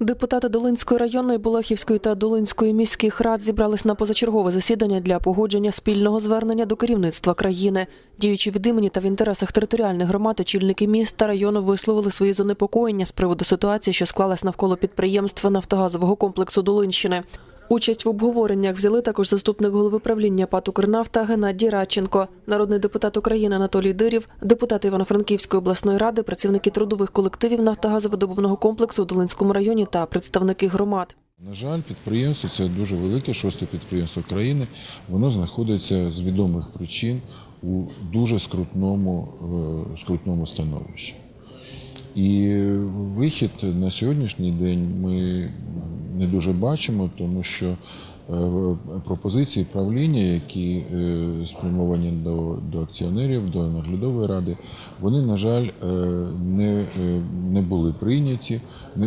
Депутати Долинської районної, Булахівської та Долинської міських рад зібрались на позачергове засідання для погодження спільного звернення до керівництва країни. Діючи від імені та в інтересах територіальних громад, очільники міст та району висловили свої занепокоєння з приводу ситуації, що склалась навколо підприємства нафтогазового комплексу Долинщини. Участь в обговореннях взяли також заступник голови правління ПАТ «Укрнафта» Геннадій Радченко, народний депутат України Анатолій Дирів, депутати Івано-Франківської обласної ради, працівники трудових колективів нафтогазовидобувного комплексу у Долинському районі та представники громад. На жаль, підприємство це дуже велике, шосте підприємство країни. Воно знаходиться з відомих причин у дуже скрутному, е, скрутному становищі. І вихід на сьогоднішній день ми не дуже бачимо, тому що е, пропозиції правління, які е, спрямовані до, до акціонерів, до наглядової ради, вони, на жаль, е, не, не були прийняті.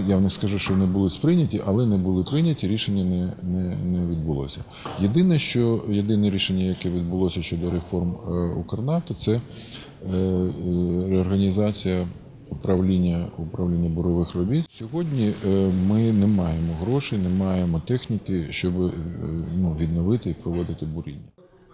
Я не скажу, що не були сприйняті, але не були прийняті, рішення не, не, не відбулося. Єдине, що єдине рішення, яке відбулося щодо реформ Укрнафти, це реорганізація управління управління бурових робіт. Сьогодні е, ми не маємо грошей, не маємо техніки, щоб е, ну, відновити і проводити буріння.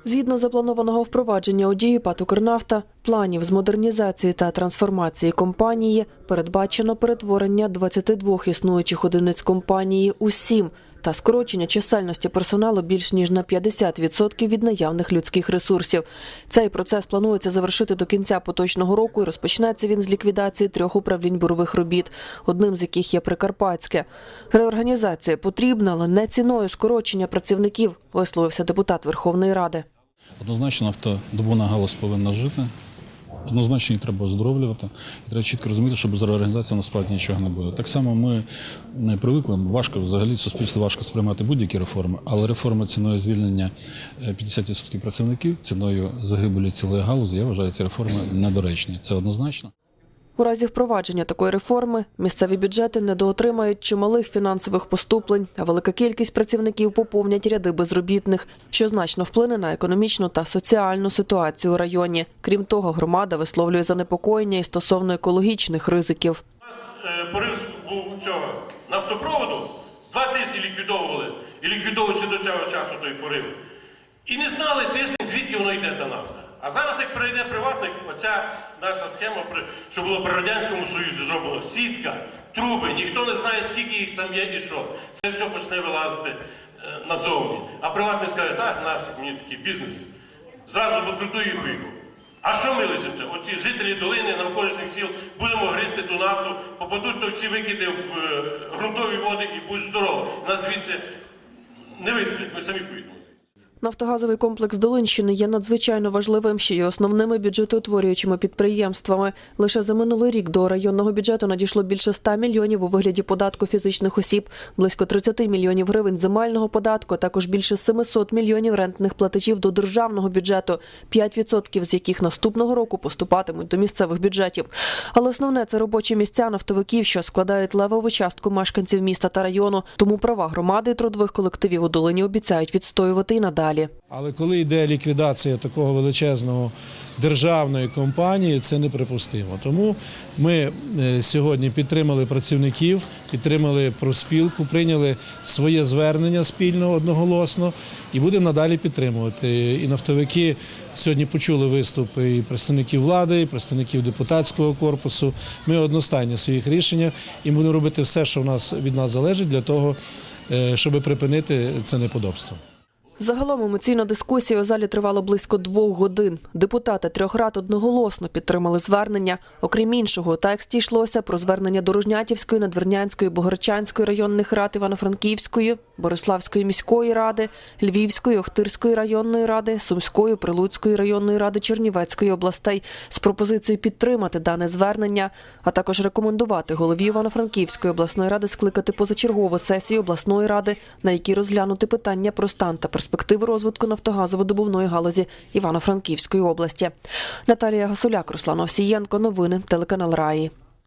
Згідно запланованого впровадження у дії ПАТ «Укрнафта», планів з модернізації та трансформації компанії передбачено перетворення 22 існуючих одиниць компанії у 7 та скорочення чисельності персоналу більш ніж на 50% від наявних людських ресурсів. Цей процес планується завершити до кінця поточного року і розпочнеться він з ліквідації трьох управлінь бурових робіт, одним з яких є Прикарпатське. Реорганізація потрібна, але не ціною скорочення працівників, висловився депутат Верховної Ради. Однозначно автодобувна галузь повинна жити. Однозначно її треба оздоровлювати. І треба чітко розуміти, що без реорганізації насправді нічого не буде. Так само ми не привикли, важко взагалі суспільство важко сприймати будь-які реформи, але реформа ціною звільнення е, 50% працівників, ціною загибелі цілої галузі, я вважаю ці реформи недоречні. Це однозначно. У разі впровадження такої реформи місцеві бюджети недоотримають чималих фінансових поступлень, а велика кількість працівників поповнять ряди безробітних, що значно вплине на економічну та соціальну ситуацію у районі. Крім того, громада висловлює занепокоєння і стосовно екологічних ризиків. е, порив був цього нафтопроводу, два тижні ліквідовували і ліквідовуються до цього часу той порив. І не знали тиждень, звідки воно йде та нафта. А зараз, як прийде приватник, оця наша схема, що було при Радянському Союзі зроблено, сітка, труби, ніхто не знає, скільки їх там є і що. Це все почне вилазити е, назовні. А приватник скаже, так, наш, мені такий бізнес. Зразу банкрутує і поїхав. А що ми лишимося? Оці жителі долини, навколишніх сіл будемо гризти ту нафту, попадуть то всі викиди в е, ґрунтові води і будь здорово. Нас звідси не виселять, ми самі поїдемо. Нафтогазовий комплекс Долинщини є надзвичайно важливим ще й основними бюджетоутворюючими підприємствами. Лише за минулий рік до районного бюджету надійшло більше 100 мільйонів у вигляді податку фізичних осіб, близько 30 мільйонів гривень земельного податку, також більше 700 мільйонів рентних платежів до державного бюджету, 5% з яких наступного року поступатимуть до місцевих бюджетів. Але основне це робочі місця нафтовиків, що складають левову частку мешканців міста та району. Тому права громади і трудових колективів у долині обіцяють відстоювати і надалі. Але коли йде ліквідація такого величезного державної компанії, це неприпустимо. Тому ми е, сьогодні підтримали працівників, підтримали профспілку, прийняли своє звернення спільно одноголосно і будемо надалі підтримувати. І нафтовики сьогодні почули виступи і представників влади, і представників депутатського корпусу. Ми одностайні в своїх рішеннях і будемо робити все, що в нас від нас залежить, для того, е, щоб припинити це неподобство. Загалом емоційна дискусія у залі тривала близько двох годин. Депутати трьох рад одноголосно підтримали звернення. Окрім іншого, у тексті йшлося про звернення до Рожнятівської, Надвірнянської, Богорчанської районних рад Івано-Франківської, Бориславської міської ради, Львівської, Охтирської районної ради, Сумської, Прилуцької районної ради Чернівецької областей з пропозицією підтримати дане звернення, а також рекомендувати голові Івано-Франківської обласної ради скликати позачергову сесію обласної ради, на якій розглянути питання про стан та перспективи розвитку нафтогазово-добувної галузі Івано-Франківської області. Наталія Гасуляк, Руслан Овсієнко. Новини телеканал Раї.